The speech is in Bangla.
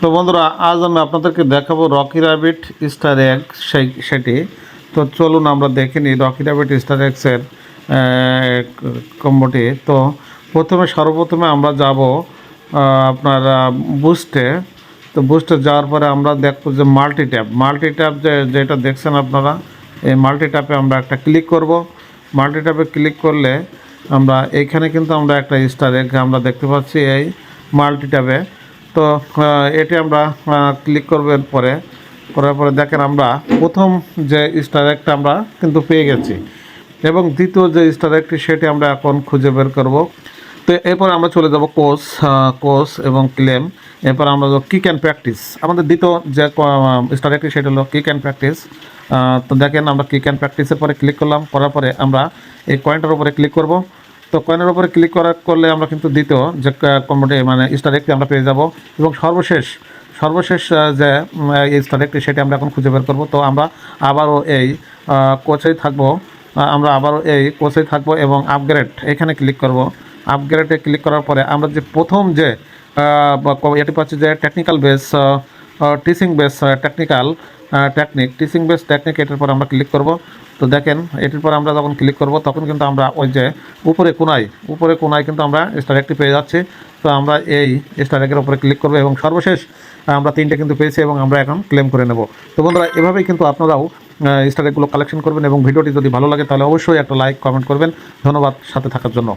তো বন্ধুরা, আজ আমি আপনাদেরকে দেখাবো রকি র্যাবিট স্টার এগ সেই, সেটি। তো চলুন আমরা দেখে নিই রকি র্যাবিট স্টার এক্সের কম্বোটি। তো প্রথমে, সর্বপ্রথমে আমরা যাব আপনার বুস্টে। তো বুস্টে যাওয়ার পরে আমরা দেখব যে মাল্টি ট্যাপ মাল্টি ট্যাপ যে, যেটা দেখছেন আপনারা, এই মাল্টি ট্যাপে আমরা একটা ক্লিক করব। মাল্টি ট্যাপে ক্লিক করলে আমরা এইখানে কিন্তু আমরা একটা স্টার এগ আমরা দেখতে পাচ্ছি এই মাল্টি ট্যাবে তো এটি আমরা ক্লিক করবেন পরে করার পরে দেখেন আমরা প্রথম যে স্টার একটা আমরা কিন্তু পেয়ে গেছি। এবং দ্বিতীয় যে স্টার একটি সেটি আমরা এখন খুঁজে বের করব। তো, এরপর আমরা চলে যাব কোর্স কোর্স এবং ক্লেম এরপর আমরা কিক অ্যান্ড প্র্যাকটিস আমাদের দ্বিতীয় যে স্টার একটি সেটা হলো কিক অ্যান্ড প্র্যাকটিস তো দেখেন আমরা কিক অ্যান্ড প্র্যাকটিসের পরে ক্লিক করলাম। করার পরে আমরা এই কয়েনটার উপরে ক্লিক করব। তো কয়েনের উপরে ক্লিক করা, করলে আমরা কিন্তু দ্বিতীয় যে কম্বোডি মানে স্টার একটি আমরা পেয়ে যাব। এবং সর্বশেষ সর্বশেষ যে স্টার একটি, সেটি আমরা এখন খুঁজে বের করব। তো আমরা আবারও এই কোচেই থাকব। আমরা আবারও এই কোচেই থাকব এবং আপগ্রেড এখানে ক্লিক করব। আপগ্রেডে ক্লিক করার পরে আমরা যে প্রথম যে এটি পাচ্ছি যে technical base teaching base technical technique teaching base technique এটার পর আমরা ক্লিক করব। তো দেখেন, এটির পর আমরা যখন ক্লিক করব, তখন কিন্তু আমরা ওই যে উপরে কোনায় উপরে কোনায় কিন্তু আমরা স্টার একটি পেয়ে যাচ্ছি। তো আমরা এই স্টার একের উপরে ক্লিক করব এবং সর্বশেষ আমরা তিনটে কিন্তু পেয়েছি এবং আমরা এখন ক্লেম করে নেব। তো বন্ধুরা, এভাবেই কিন্তু আপনারাও স্টার এগুলো কালেকশন করবেন এবং ভিডিওটি যদি ভালো লাগে, তাহলে অবশ্যই একটা লাইক কমেন্ট করবেন। ধন্যবাদ সাথে থাকার জন্য।